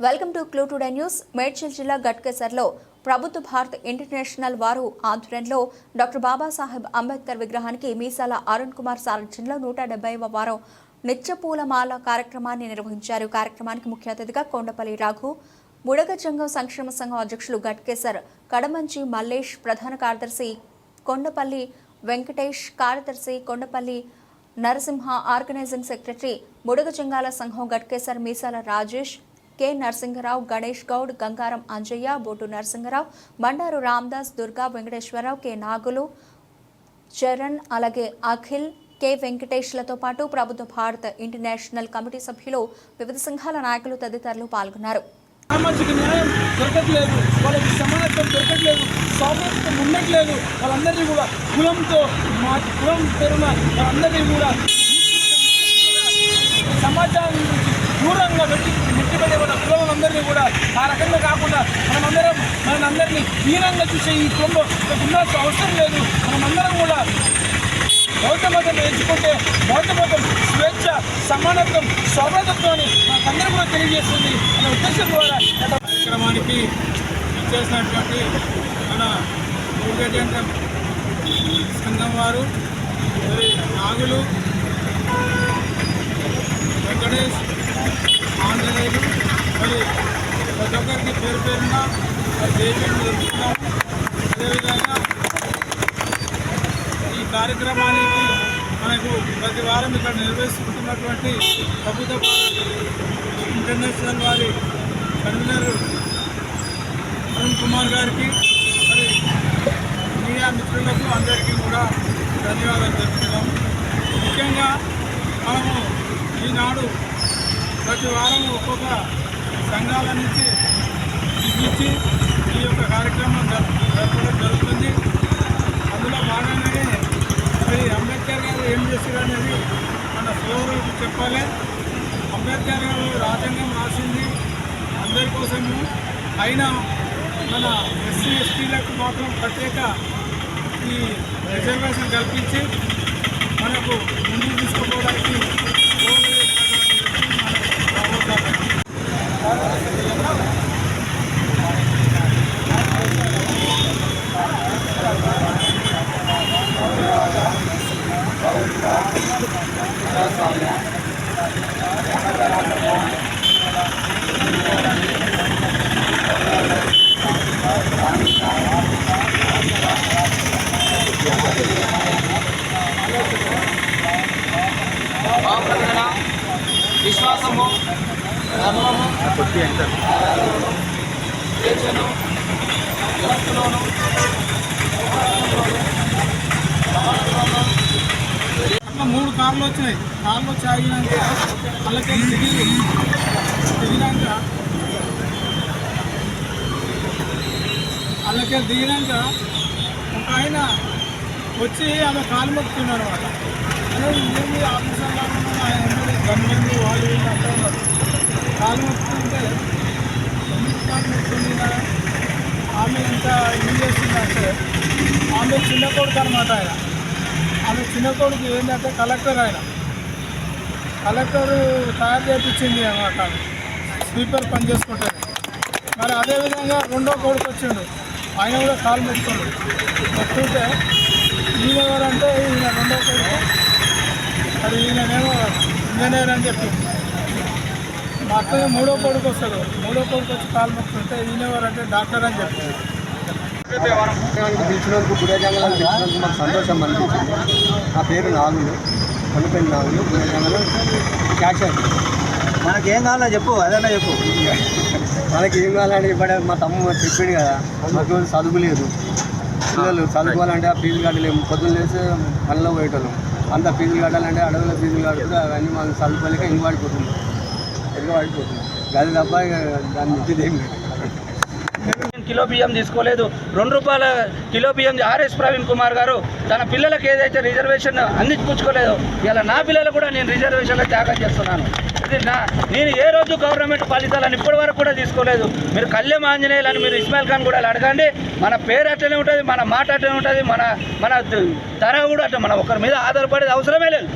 Welcome to clue today news. Medchal జిల్లా గట్కేసర్లో ప్రభుత్వ భారత్ ఇంటర్నేషనల్ వారు ఆధ్వర్యంలో డాక్టర్ బాబాసాహెబ్ అంబేద్కర్ విగ్రహానికి మీసాల అరుణ్ కుమార్ సారథ్యంలో నూట డెబ్బైవ వారం నిత్యపూలమాల కార్యక్రమాన్ని నిర్వహించారు. కార్యక్రమానికి ముఖ్య అతిథిగా కొండపల్లి రాఘు బుడగజంగం సంక్షేమ సంఘం అధ్యక్షులు గట్కేసర్ కడమంచి మల్లేష్ ప్రధాన కార్యదర్శి కొండపల్లి వెంకటేష్ కార్యదర్శి కొండపల్లి నరసింహ ఆర్గనైజింగ్ సెక్రటరీ బుడగజంగాల సంఘం గట్కేసర్ మీసాల రాజేష్ కె. నరసింహరావు గణేష్ గౌడ్ గంగారం అంజయ్య బోటు నరసింహరావు బండారు రామ్దాస్ దుర్గా వెంకటేశ్వరరావు కె. నాగులు చరణ్ అలాగే అఖిల్ కె. వెంకటేష్లతో పాటు ప్రభుత్వ భారత ఇంటర్నేషనల్ కమిటీ సభ్యులు వివిధ సంఘాల నాయకులు తదితరులు పాల్గొన్నారు. సామాజిక న్యాయం దొరకట్లేదు. వాళ్ళకి సమానత్వం దొరకట్లేదు. స్వాతంత్రం ఉండట్లేదు వాళ్ళందరినీ కూడా కులంతో మా కులం పేరున వాళ్ళందరినీ కూడా సమాజాన్ని దూరంగా పెట్టి నెట్టిపెట్టే మన కులంలందరినీ కూడా ఆ రకంగా కాకుండా మనమందరం మనందరినీ హీనంగా చూసే ఈ కులంలో ఉండాల్సిన అవసరం లేదు. మనమందరం కూడా బౌద్ధ మతం ఎంచుకుంటే బౌద్ధ మతం స్వేచ్ఛ సమానత్వం స్వాతంత్వాన్ని మనకందరూ కూడా తెలియజేస్తుంది అనే ఉద్దేశం ద్వారా కార్యక్రమానికి చేసినటువంటి మన దుర్గజేంద్ర సంఘం వారు నాగులు వెంకటేష్ లేదు మరి ప్రతి ఒక్కరికి పేరు పేరున జైలు జరుపుతున్నాము అదేవిధంగా ఈ కార్యక్రమానికి మనకు ప్రతి వారం ఇక్కడ నిర్వహిస్తున్నటువంటి ప్రభుత్వ ఇంటర్నేషనల్ వారి కన్వీనర్ అరుణ్ కుమార్ గారికి మరి మీడియా మిత్రులకు అందరికీ కూడా ధన్యవాదాలు తెలుపుతున్నాము. ముఖ్యంగా మనము ఈనాడు ప్రతి వారం ఒక్కొక్క సంఘాల నుంచి ఇచ్చి ఈ యొక్క కార్యక్రమం జరపడం జరుగుతుంది. అందులో భాగంగానే మరి అంబేద్కర్ గారు ఏం చేశారు అనేది మన సోదరులకు చెప్పాలి. అంబేద్కర్ గారు రాజ్యాంగం రాసింది అందరి కోసము. అయినా మన ఎస్సీ ఎస్టీలకు మాత్రం ప్రత్యేక ఈ రిజర్వేషన్ కల్పించి మనకు ముందుకు తీసుకుపోవడానికి భావప్రకటన విశ్వాసము ధర్మము స్వేచ్ఛను వ్యవస్థలోను అట్లా మూడు కార్లు వచ్చినాయి. కార్లు వచ్చి ఆగినాక వాళ్ళకి దిగి దిగినాక వాళ్ళకి దిగినాక ఒక ఆయన వచ్చి ఆమె కాలు మొక్కుతున్నాడు అనమాట ఆఫీసర్ లాగా ఉన్నాడు, ఆయన ఎమ్మెల్యే గవర్నమెంట్ వాళ్ళు వీళ్ళు అంతా ఉన్నారు కాలు మొక్కుతుంటే ఎందుకు కాలు మొక్కుతుంది ఈయన? ఆమె ఎంత ఏం చేస్తుందంటే ఆమె చిన్న కొడుకు అనమాట ఆయన. ఆమె చిన్న కొడుకు ఏంటంటే కలెక్టర్ ఆయన. కలెక్టర్ తయారు చేయించింది అనమాట స్వీపర్ పని చేసుకుంటుంది మరి అదేవిధంగా రెండో కొడుకు వచ్చిండు. ఆయన కూడా కాలు పెట్టుకోండు మెట్టుకుంటే ఈయన ఎవరంటే ఈయన రెండో కొడుకు. మరి ఈయననేమో ఇంజనీర్ అని చెప్పి. మా అక్కయ్య మూడో కొడుకు వస్తాడు. మూడో కొడుకు వచ్చి కాలు మొక్కుంటే ఈయన ఎవరంటే డాక్టర్ అని చెప్పి. పిలిచినందుకు గురేజంగలను పిలిచినందుకు మాకు సంతోషం అనిపించింది. నా పేరు నాగులు. కొనుపెల్లి నాగులు. గురేజంగలు. క్యాషర్ మనకి ఏం కావాలో చెప్పు అదన్నా చెప్పు. మనకి ఏం కావాలని ఇప్పుడు మా తమ్ముడు చెప్పిండు కదా మాకు చదువు లేదు. పిల్లలు చదువుకోవాలంటే ఆ ఫీజులు కట్టలేము. పొద్దున్న లేస్తే పనిలో పోయేటోళ్ళం. అంత ఫీజులు కట్టాలంటే అడవుల ఫీజులు కడుతుంది అవన్నీ మనం చదువుకోలేక ఇంక పడిపోతుంది ఎదుగు పడిపోతుంది అది తప్ప దాన్ని ఇచ్చేది ఏం లేదు. కిలో బియ్యం తీసుకోలేదు. రెండు రూపాయల కిలో బియ్యం ఆర్ఎస్ ప్రవీణ్ కుమార్ గారు తన పిల్లలకు ఏదైతే రిజర్వేషన్ అందించుకోలేదు ఇలా నా పిల్లలు కూడా నేను రిజర్వేషన్లో త్యాగం చేస్తున్నాను. ఇది నా నేను ఏ రోజు గవర్నమెంట్ ఫలితాలను ఇప్పటి వరకు కూడా తీసుకోలేదు. మీరు కళ్యాణ ఆంజనేయులని మీరు ఇస్మాయిల్ ఖాన్ కూడా అడగండి. మన పేరు అట్లనే ఉంటుంది మన మాట అట్లనే ఉంటుంది మన మన ధర కూడా అట్లా మనం ఒకరి మీద ఆధారపడేది అవసరమే లేదు.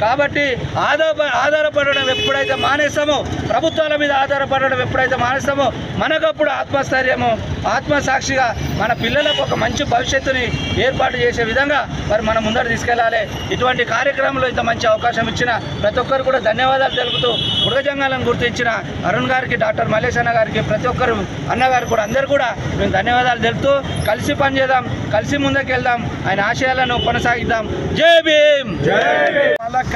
కాబట్టి ఆధార ఆధారపడడం ఎప్పుడైతే మానేస్తామో ప్రభుత్వాల మీద ఆధారపడడం ఎప్పుడైతే మానేస్తామో మనకప్పుడు ఆత్మస్థైర్యము ఆత్మసాక్షిగా మన పిల్లలకు ఒక మంచి భవిష్యత్తుని ఏర్పాటు చేసే విధంగా మరి మనం ముందర తీసుకెళ్ళాలి. ఇటువంటి కార్యక్రమంలో ఇంత మంచి అవకాశం ఇచ్చిన ప్రతి ఒక్కరు కూడా ధన్యవాదాలు తెలుపుతూ మృగజంగాలను గుర్తించిన అరుణ్ గారికి డాక్టర్ మల్లేష్ అన్న గారికి ప్రతి ఒక్కరు అన్నగారు కూడా అందరు కూడా మేము ధన్యవాదాలు తెలుపుతూ కలిసి పనిచేద్దాం కలిసి ముందుకెళ్దాం ఆయన ఆశయాలను కొనసాగిద్దాం. జై భీమ్!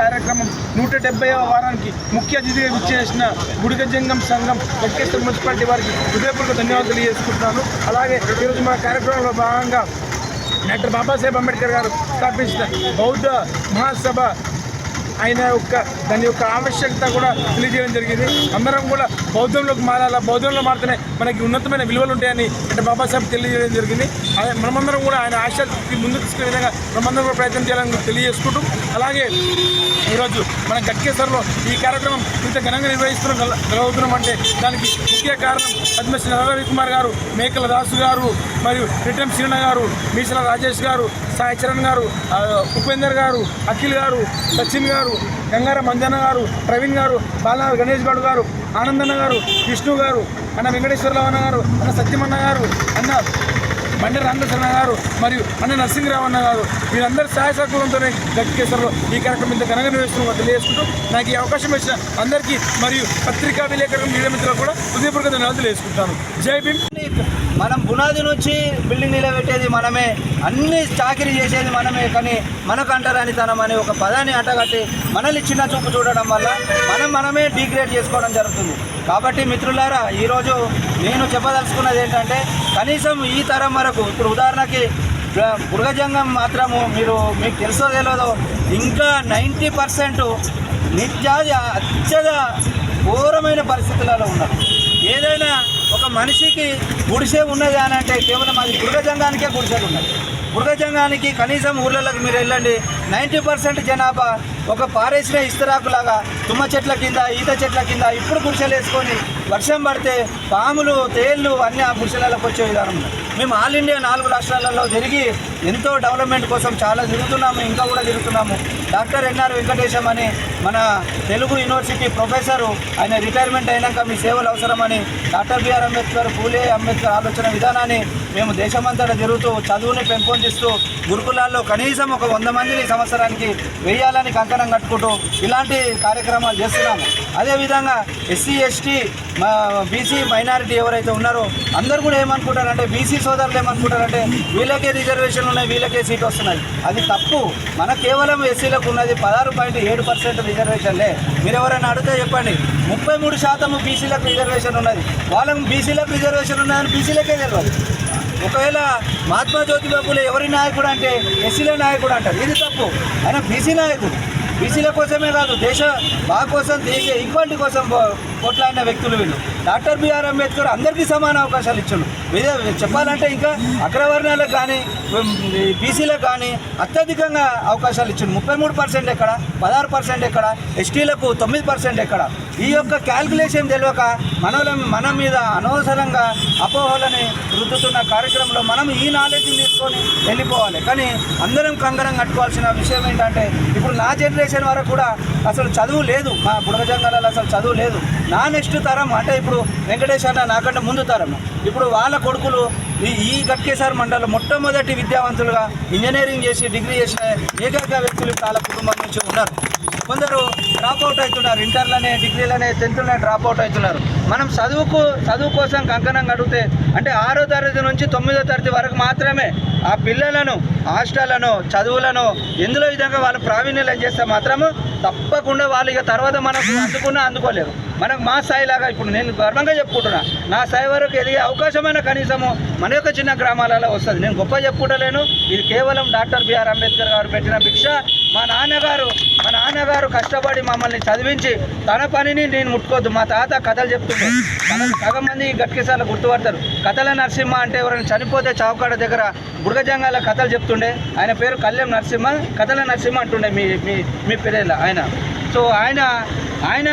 కార్యక్రమం నూట డెబ్బై వారానికి ముఖ్య అతిథిగా విచ్చేసిన గుడిగజంగం సంఘం వెంకటేశ్వర మున్సిపాలిటీ వారికి హృదయపూర్వక ధన్యవాదాలు తెలియజేసుకుంటున్నాను. అలాగే ఈరోజు మా కార్యక్రమంలో భాగంగా డాక్టర్ బాబాసాహెబ్ అంబేద్కర్ గారు స్థాపించిన బౌద్ధ మహాసభ ఆయన యొక్క దాని యొక్క ఆవశ్యకత కూడా తెలియజేయడం జరిగింది. అందరం కూడా బౌద్ధంలోకి మారాలా? బౌద్ధంలో మారితేనే మనకి ఉన్నతమైన విలువలు ఉంటాయని అంటే బాబాసాహెబ్ తెలియజేయడం జరిగింది. మనమందరం కూడా ఆయన ఆశయాలకి ముందుకు తీసుకునే విధంగా మనమందరం కూడా ప్రయత్నం చేయాలని తెలియజేసుకుంటూ అలాగే ఈరోజు మన గట్కేశ్వర్లో ఈ కార్యక్రమం ఇంత ఘనంగా నిర్వహిస్తున్నాం గల- గలవుతున్నాం అంటే దానికి ముఖ్య కారణం పద్మశ్రీ రవి కుమార్ గారు మేకల దాసు గారు మరియు రిటమ్ శ్రీణ గారు మీసల రాజేష్ గారు సాయి చరణ్ గారు ఉపేందర్ గారు అఖిల్ గారు సచిన్ గారు గంగార మంజన్న గారు ప్రవీణ్ గారు బాల గణేష్ గౌడ్ గారు ఆనందన్న గారు విష్ణు గారు అన్న వెంకటేశ్వరరావు అన్న గారు అన్న సత్యమన్న గారు అన్న బండి రామకృష్ణ గారు మరియు అన్న నరసింహరావు అన్న గారు వీరందరూ సహాయ సహకారంతోనే గట్టికేశ్వరలో ఈ కార్యక్రమం ఇంత ఘనంగా నిర్వహిస్తున్నాం తెలియజేసుకుంటూ నాకు ఈ అవకాశం ఇచ్చిన అందరికీ మరియు పత్రికా విలేకరులు మీడియా మిత్రులకు కూడా హృదయపూర్వక ధన్యవాదాలు తెలియజేసుకుంటాను జై భీమ్. మనం పునాది నుంచి బిల్డింగ్ నిలబెట్టేది మనమే అన్ని చాకరీ చేసేది మనమే కానీ మనకు అంటరానితనం అనే ఒక పదాన్ని అంటగట్టి మనల్ని చిన్న చూపు చూడడం వల్ల మనం మనమే డిగ్రేడ్ చేసుకోవడం జరుగుతుంది. కాబట్టి మిత్రులారా ఈరోజు నేను చెప్పదలుచుకున్నది ఏంటంటే కనీసం ఈ తరం వరకు ఇప్పుడు ఉదాహరణకి మృగజంగం మాత్రము మీరు మీకు తెలుసో తెలియదో ఇంకా నైంటీ పర్సెంట్ నిత్యాది అత్యద ఘోరమైన పరిస్థితులలో ఉన్నారు. ఏదైనా ఒక మనిషికి గుడిసె ఉన్నది అని అంటే కేవలం అది మృగజంగానికే గుడిసెలు ఉన్నాయి మృగజంగానికి కనీసం ఊర్లలోకి మీరు వెళ్ళండి నైంటీ పర్సెంట్ జనాభా ఒక పారేసిన ఇస్తరాకులాగా తుమ్మ చెట్ల కింద ఈత చెట్ల కింద ఇప్పుడు గుడిసెలు వేసుకొని వర్షం పడితే పాములు తేళ్ళు అన్నీ ఆ గుడిసెలలోకి వచ్చే విధానం ఉంది మేము ఆల్ ఇండియా నాలుగు రాష్ట్రాలలో జరిగి ఎంతో డెవలప్మెంట్ కోసం చాలా తిరుగుతున్నాము ఇంకా కూడా తిరుగుతున్నాము. డాక్టర్ ఎన్ఆర్ వెంకటేశం అని మన తెలుగు యూనివర్సిటీ ప్రొఫెసరు ఆయన రిటైర్మెంట్ అయినాక మీ సేవలు అవసరమని డాక్టర్ బిఆర్ అంబేద్కర్ పూలే అంబేద్కర్ ఆలోచన విధానాన్ని మేము దేశమంతటా తిరుగుతూ చదువుని పెంపొందిస్తూ గురుకులాల్లో కనీసం ఒక వంద మందిని సంవత్సరానికి వేయాలని కంకణం కట్టుకుంటూ ఇలాంటి కార్యక్రమాలు చేస్తున్నాము. అదేవిధంగా ఎస్సీ ఎస్టీ బీసీ మైనారిటీ ఎవరైతే ఉన్నారో అందరూ కూడా ఏమనుకుంటారంటే బీసీ సోదరులు ఏమనుకుంటారంటే వీళ్ళకే రిజర్వేషన్ ఉన్నాయి వీళ్ళకే సీట్ వస్తున్నాయి. అది తప్పు. మన కేవలం ఎస్సీలకు ఉన్నది పదహారు పాయింట్ ఏడు పర్సెంట్ రిజర్వేషన్లే మీరు ఎవరైనా అడిగితే చెప్పండి ముప్పై మూడు శాతం బీసీలకు రిజర్వేషన్ ఉన్నది. వాళ్ళకి బీసీలకు రిజర్వేషన్ ఉన్నదని బీసీలకే తెలియదు ఒకవేళ మహాత్మా జ్యోతిబా పూలే ఎవరి నాయకుడు అంటే ఎస్సీల నాయకుడు అంటారు. ఇది తప్పు. ఆయన బీసీ నాయకుడు. బీసీల కోసమే కాదు దేశ మా కోసం దేశ ఈక్వాలిటీ కోసం కొట్లాడిన వ్యక్తులు వీళ్ళు. డాక్టర్ బిఆర్ అంబేద్కర్ అందరికీ సమాన అవకాశాలు ఇచ్చాడు చెప్పాలంటే ఇంకా అగ్రవర్ణాలకు కానీ బీసీలకు కానీ అత్యధికంగా అవకాశాలు ఇచ్చిండు ముప్పై మూడు పర్సెంట్ ఎక్కడ పదహారు పర్సెంట్ ఎక్కడ ఎస్టీలకు తొమ్మిది పర్సెంట్ ఎక్కడ. ఈ యొక్క క్యాల్కులేషన్ తెలియక మనల మన మీద అనవసరంగా అపోహలని రుద్దుతున్న కార్యక్రమంలో మనం ఈ నాలెడ్జ్ని తీసుకొని వెళ్ళిపోవాలి. కానీ అందరం కంగరం కట్టుకోవాల్సిన విషయం ఏంటంటే ఇప్పుడు నా జనరేషన్ వరకు కూడా అసలు చదువు లేదు. మా బుడగజంగాలలో అసలు చదువు లేదు. నా నెక్స్ట్ తరం అంటే ఇప్పుడు వెంకటేష్ అన్న నాకంటే ముందు తరం. ఇప్పుడు వాళ్ళ కొడుకులు ఈ ఈ గట్కేసార్ మండలం మొట్టమొదటి విద్యావంతులుగా ఇంజనీరింగ్ చేసి డిగ్రీ చేసిన ఏకైక వ్యక్తులు వాళ్ళ కుటుంబం నుంచి ఉన్నారు. కొందరు డ్రాప్ అవుట్ అవుతున్నారు. ఇంటర్లనే డిగ్రీలనే టెన్త్లనే డ్రాప్ అవుట్ అవుతున్నారు. మనం చదువుకు చదువు కోసం కంకణం కడిగితే అంటే ఆరో తరగతి నుంచి తొమ్మిదో తరగతి వరకు మాత్రమే ఆ పిల్లలను హాస్టళ్ళను చదువులను ఎందులో విధంగా వాళ్ళు ప్రావీణ్యం చేస్తే మాత్రము తప్పకుండా వాళ్ళు ఇక తర్వాత మనకు అందుకున్నా అందుకోలేరు. మనకు మా స్థాయి లాగా ఇప్పుడు నేను గర్వంగా చెప్పుకుంటున్నా. నా స్థాయి వరకు ఎదిగే అవకాశమైన కనీసము మన యొక్క చిన్న గ్రామాలలో వస్తుంది. నేను గొప్ప చెప్పుకుంటలేను. ఇది కేవలం డాక్టర్ బిఆర్ అంబేద్కర్ గారు పెట్టిన భిక్ష. మా నాన్నగారు మా నాన్నగారు కష్టపడి మమ్మల్ని చదివించి తన పనిని నేను ముట్టుకోవద్దు. మా తాత కథలు చెప్తుండే. మనకు సగం మంది గట్కేసార్లు గుర్తుపడతారు. కథల నరసింహ అంటే ఎవరైనా చనిపోతే చౌకాడ దగ్గర బుడగజంగాల కథలు చెప్తుండే. ఆయన పేరు కళ్యాణ్ నరసింహ. కథల నరసింహ అంటుండే మీ మీ మీ పేరేలా ఆయన. సో ఆయన ఆయన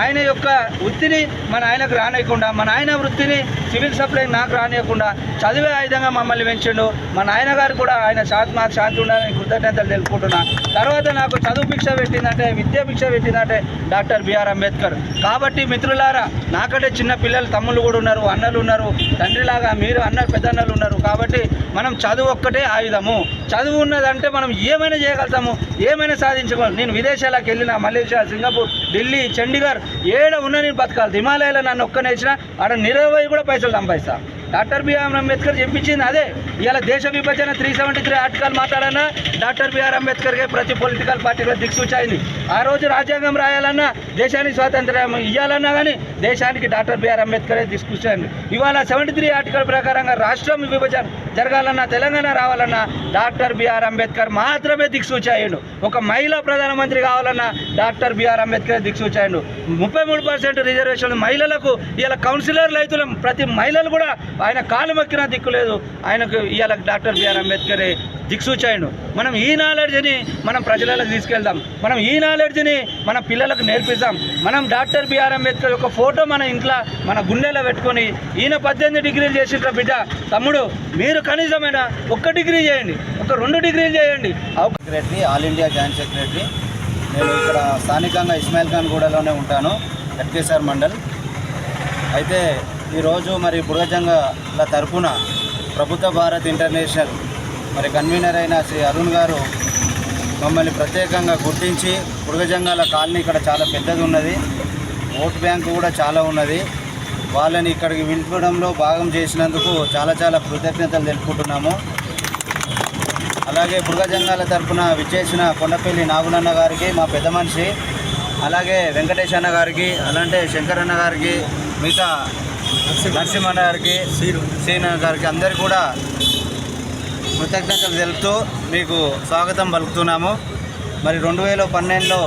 ఆయన యొక్క వృత్తిని మన ఆయనకు రానియకుండా మన ఆయన వృత్తిని సివిల్ సప్లై నాకు రానియకుండా చదివే ఆయుధంగా మమ్మల్ని పెంచిండు. మా నాయన గారు కూడా ఆయన శాంతి మాకు శాంతి ఉండాలని కృతజ్ఞతలు తెలుపుకుంటున్నా. తర్వాత నాకు చదువు భిక్ష పెట్టిందంటే విద్యా భిక్ష పెట్టిందంటే డాక్టర్ బిఆర్ అంబేద్కర్. కాబట్టి మిత్రులారా నాకంటే చిన్న పిల్లలు తమ్ముళ్ళు కూడా ఉన్నారు అన్నలు ఉన్నారు. తండ్రిలాగా మీరు అన్న పెద్దన్నలు ఉన్నారు. కాబట్టి మనం చదువు ఒక్కటే ఆయుధము. చదువు ఉన్నదంటే మనం ఏమైనా చేయగలుగుతాము ఏమైనా సాధించగలం నేను విదేశాలకు వెళ్ళిన మలేషియా సింగపూర్ ఢిల్లీ చండీగఢ్ ఏడ ఉన్న నేను బతకాలి. హిమాలయాలో నన్ను ఒక్క ఇచ్చిన ఆడ నిరవై కూడా పైసలు సంపాదిస్తాను డాక్టర్ బిఆర్ అంబేద్కర్ చెప్పించింది అదే. ఇవాళ దేశ విభజన త్రీ సెవెంటీ త్రీ ఆర్టికల్ మాట్లాడన్నా డాక్టర్ బిఆర్ అంబేద్కర్కే ప్రతి పొలిటికల్ పార్టీలో దిక్సూచాయింది ఆ రోజు రాజ్యాంగం రాయాలన్నా దేశానికి స్వాతంత్ర్యం ఇవ్వాలన్నా కానీ దేశానికి డాక్టర్ బిఆర్ అంబేద్కరే దిక్సూచాయింది ఇవాళ సెవెంటీ త్రీ ఆర్టికల్ ప్రకారంగా రాష్ట్రం విభజన జరగాలన్నా తెలంగాణ రావాలన్నా డాక్టర్ బిఆర్ అంబేద్కర్ మాత్రమే దిక్సూచాయండు ఒక మహిళా ప్రధానమంత్రి కావాలన్నా డాక్టర్ బిఆర్ అంబేద్కర్ దిక్సూచాయండు ముప్పై మూడు పర్సెంట్ రిజర్వేషన్ మహిళలకు ఇలా కౌన్సిలర్లు అయితే ప్రతి మహిళలు కూడా ఆయన కాలు మొక్కిన దిక్కు లేదు. ఆయనకు ఇవాళ డాక్టర్ బిఆర్ అంబేద్కరే దిక్సూచాయుడు మనం ఈ నాలెడ్జ్ని మనం ప్రజలకు తీసుకెళ్దాం. మనం ఈ నాలెడ్జ్ని మన పిల్లలకు నేర్పిస్తాం మనం డాక్టర్ బిఆర్ అంబేద్కర్ యొక్క ఫోటో మన ఇంట్లో మన గుండెలో పెట్టుకొని ఈయన పద్దెనిమిది డిగ్రీలు చేసిన బిడ్డ. తమ్ముడు మీరు కనీసమైన ఒక్క డిగ్రీ చేయండి. ఒక రెండు డిగ్రీలు చేయండి. Secretary all India joint secretary. నేను ఇక్కడ స్థానికంగా ఇస్మాయిల్ ఖాన్ గూడలోనే ఉంటాను. ఎట్కేసార్ మండల్. అయితే ఈరోజు మరి బుడగజంగల తరఫున ప్రభుత్వ భారత్ ఇంటర్నేషనల్ మరి కన్వీనర్ అయిన శ్రీ అరుణ్ గారు మమ్మల్ని ప్రత్యేకంగా గుర్తించి బుడగజంగాల కాలనీ ఇక్కడ చాలా పెద్దది ఉన్నది. ఓటు బ్యాంకు కూడా చాలా ఉన్నది. వాళ్ళని ఇక్కడికి పిలిపడంలో భాగం చేసినందుకు చాలా చాలా కృతజ్ఞతలు తెలుపుకుంటున్నాము. అలాగే బుడగజంగాల తరపున విచ్చేసిన కొండపల్లి నాగునన్న గారికి మా పెద్ద మనిషి అలాగే వెంకటేష్ అన్న గారికి అలాంటి శంకర్ అన్న గారికి మిగతా నరసింహన్న గారికి సీన. గారికి అందరికీ కూడా కృతజ్ఞతలు తెలుపుతూ మీకు స్వాగతం పలుకుతున్నాము. మరి రెండు వేల పన్నెండులో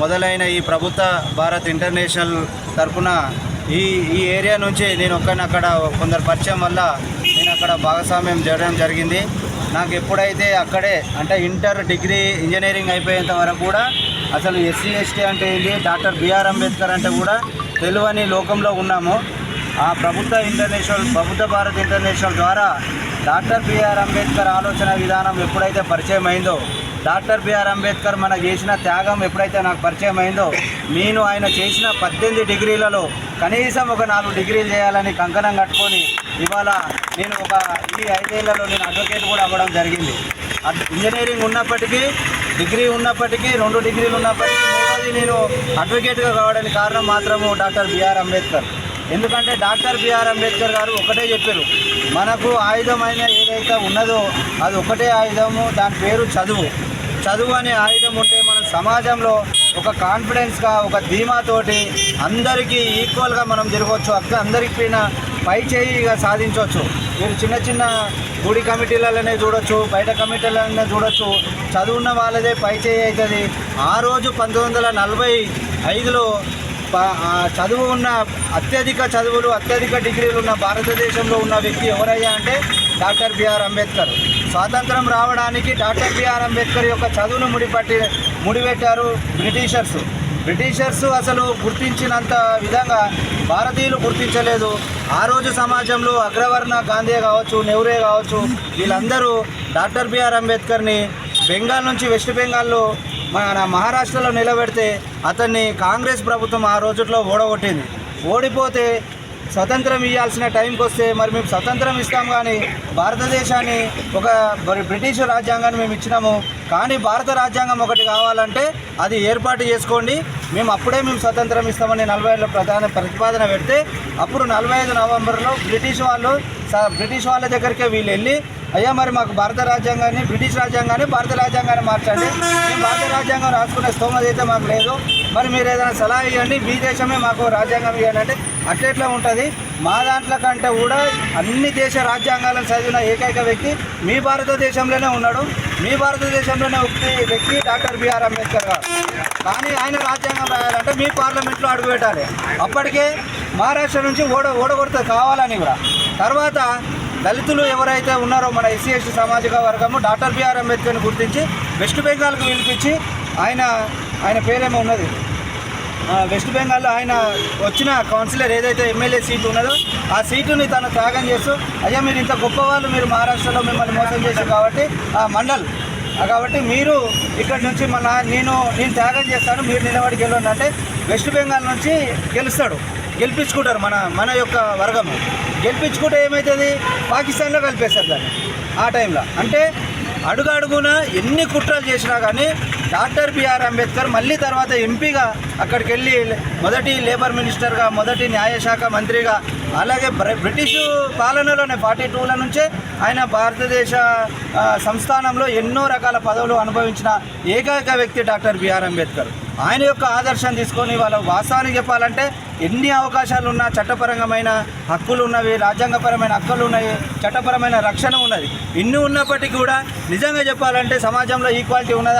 మొదలైన ఈ ప్రభుత్వ భారత్ ఇంటర్నేషనల్ తరపున ఈ ఈ ఏరియా నుంచి నేను ఒక్కని అక్కడ కొందరు పరిచయం వల్ల నేను అక్కడ భాగస్వామ్యం చేయడం జరిగింది. నాకు ఎప్పుడైతే అక్కడే అంటే ఇంటర్ డిగ్రీ ఇంజనీరింగ్ అయిపోయేంత వరకు కూడా అసలు ఎస్సీ ఎస్టీ అంటే ఏంటి? డాక్టర్ బిఆర్ అంబేద్కర్ అంటే కూడా తెలియని లోకంలో ఉన్నాము. ఆ ప్రభుత్వ ఇంటర్నేషనల్ ప్రభుత్వ భారత్ ఇంటర్నేషనల్ ద్వారా డాక్టర్ బిఆర్ అంబేద్కర్ ఆలోచన విధానం ఎప్పుడైతే పరిచయం అయిందో డాక్టర్ బిఆర్ అంబేద్కర్ మన చేసిన త్యాగం ఎప్పుడైతే నాకు పరిచయం అయిందో నేను ఆయన చేసిన పద్దెనిమిది డిగ్రీలలో కనీసం ఒక నాలుగు డిగ్రీలు చేయాలని కంకణం కట్టుకొని ఇవాళ నేను ఒక ఈ ఐదేళ్ళలో నేను అడ్వకేట్ కూడా అవ్వడం జరిగింది. ఇంజనీరింగ్ ఉన్నప్పటికీ డిగ్రీ ఉన్నప్పటికీ రెండు డిగ్రీలు ఉన్నప్పటికీ మూడోది నేను అడ్వకేట్గా కావడానికి కారణం మాత్రము డాక్టర్ బిఆర్ అంబేద్కర్. ఎందుకంటే డాక్టర్ బిఆర్ అంబేద్కర్ గారు ఒకటే చెప్పారు మనకు ఆయుధమైన ఏదైతే ఉన్నదో అది ఒకటే ఆయుధము దాని పేరు చదువు. చదువు అనే ఆయుధం ఉంటే మన సమాజంలో ఒక కాన్ఫిడెన్స్గా ఒక ధీమాతోటి అందరికీ ఈక్వల్గా మనం తిరగవచ్చు అక్క అందరికి పైన పై చేయిగా సాధించవచ్చు మీరు చిన్న చిన్న గుడి కమిటీలలోనే చూడొచ్చు బయట కమిటీలలోనే చూడొచ్చు. చదువున్న వాళ్ళదే పై చేయి అవుతుంది. ఆ రోజు పంతొమ్మిది వందల నలభై ఐదులో చదువు ఉన్న అత్యధిక చదువులు అత్యధిక డిగ్రీలు ఉన్న భారతదేశంలో ఉన్న వ్యక్తి ఎవరయ్యా అంటే డాక్టర్ బిఆర్ అంబేద్కర్. స్వాతంత్రం రావడానికి డాక్టర్ బిఆర్ అంబేద్కర్ యొక్క చదువును ముడిపట్టి ముడిపెట్టారు బ్రిటిషర్స్. బ్రిటిషర్స్ అసలు గుర్తించినంత విధంగా భారతీయులు గుర్తించలేదు. ఆ రోజు సమాజంలో అగ్రవర్ణ గాంధీ కావచ్చు నెహ్రూ కావచ్చు వీళ్ళందరూ డాక్టర్ బిఆర్ అంబేద్కర్ని బెంగాల్ నుంచి వెస్ట్ బెంగాల్లో మన మహారాష్ట్రలో నిలబెడితే అతన్ని కాంగ్రెస్ ప్రభుత్వం ఆ రోజుల్లో ఓడగొట్టింది. ఓడిపోతే స్వతంత్రం ఇవ్వాల్సిన టైంకి వస్తే మరి మేము స్వతంత్రం ఇస్తాం కానీ భారతదేశాన్ని ఒక మరి బ్రిటిష్ రాజ్యాంగాన్ని మేము ఇచ్చినాము. కానీ భారత రాజ్యాంగం ఒకటి కావాలంటే అది ఏర్పాటు చేసుకోండి. మేము అప్పుడే మేము స్వతంత్రం ఇస్తామని నలభై ఐదులో ప్రధాన ప్రతిపాదన పెడితే అప్పుడు నలభై ఐదు నవంబర్లో బ్రిటిష్ వాళ్ళు స- బ్రిటిష్ వాళ్ళ దగ్గరికే వీళ్ళు వెళ్ళి అయ్యా మరి మాకు భారత రాజ్యాంగాన్ని బ్రిటిష్ రాజ్యాంగాన్ని భారత రాజ్యాంగాన్ని మార్చండి. మేము భారత రాజ్యాంగం రాసుకునే స్తోమత అయితే మాకు లేదు. మరి మీరు ఏదైనా సలహా ఇవ్వండి మీ దేశమే మాకు రాజ్యాంగం ఇవ్వండి అంటే అట్లెట్లా ఉంటుంది? మా దాంట్లో కంటే కూడా అన్ని దేశ రాజ్యాంగాలను చదివిన ఏకైక వ్యక్తి మీ భారతదేశంలోనే ఉన్నాడు. మీ భారతదేశంలోనే వ్యక్తి వ్యక్తి డాక్టర్ బిఆర్ అంబేద్కర్ గారు. కానీ ఆయన రాజ్యాంగం రాయాలంటే మీ పార్లమెంట్లో అడుగు పెట్టాలి. అప్పటికే మహారాష్ట్ర నుంచి ఓడ ఓడగొడత కావాలని కూడా. తర్వాత దళితులు ఎవరైతే ఉన్నారో మన ఎస్సీ ఎస్టీ సామాజిక వర్గము డాక్టర్ బిఆర్ అంబేద్కర్ని గుర్తించి వెస్ట్ బెంగాల్కు పిలిపించి ఆయన ఆయన పేరేమో ఉన్నది. వెస్ట్ బెంగాల్లో ఆయన వచ్చిన కౌన్సిలర్ ఏదైతే ఎమ్మెల్యే సీటు ఉన్నదో ఆ సీటుని తను త్యాగం చేస్తూ అయ్యా మీరు ఇంత గొప్పవాళ్ళు మీరు మహారాష్ట్రలో మిమ్మల్ని మోసం చేశారు కాబట్టి ఆ మండల్ కాబట్టి మీరు ఇక్కడ నుంచి మన నేను నేను త్యాగం చేస్తాను మీరు నిలబడి గెలవండి అంటే వెస్ట్ బెంగాల్ నుంచి గెలుస్తాడు. గెలిపించుకుంటారు మన మన యొక్క వర్గం గెలిపించుకుంటే ఏమవుతుంది పాకిస్తాన్లో కలిపేస్తారు దాన్ని ఆ టైంలో. అంటే అడుగు అడుగున ఎన్ని కుట్రలు చేసినా కానీ డాక్టర్ బిఆర్ అంబేద్కర్ మళ్ళీ తర్వాత ఎంపీగా అక్కడికి వెళ్ళి మొదటి లేబర్ మినిస్టర్గా మొదటి న్యాయశాఖ మంత్రిగా అలాగే బ్ర- బ్రిటిష్ పాలనలోనే ఫార్టీ టూల నుంచే ఆయన భారతదేశ సంస్థానంలో ఎన్నో రకాల పదవులు అనుభవించిన ఏకైక వ్యక్తి డాక్టర్ బిఆర్ అంబేద్కర్. ఆయన యొక్క ఆదర్శం తీసుకొని వాళ్ళ వాస్తవానికి చెప్పాలంటే ఎన్ని అవకాశాలు ఉన్నా చట్టపరమైన హక్కులు ఉన్నవి రాజ్యాంగపరమైన హక్కులు ఉన్నాయి చట్టపరమైన రక్షణ ఉన్నది. ఇన్ని ఉన్నప్పటికీ కూడా నిజంగా చెప్పాలంటే సమాజంలో ఈక్వాలిటీ ఉన్నదా?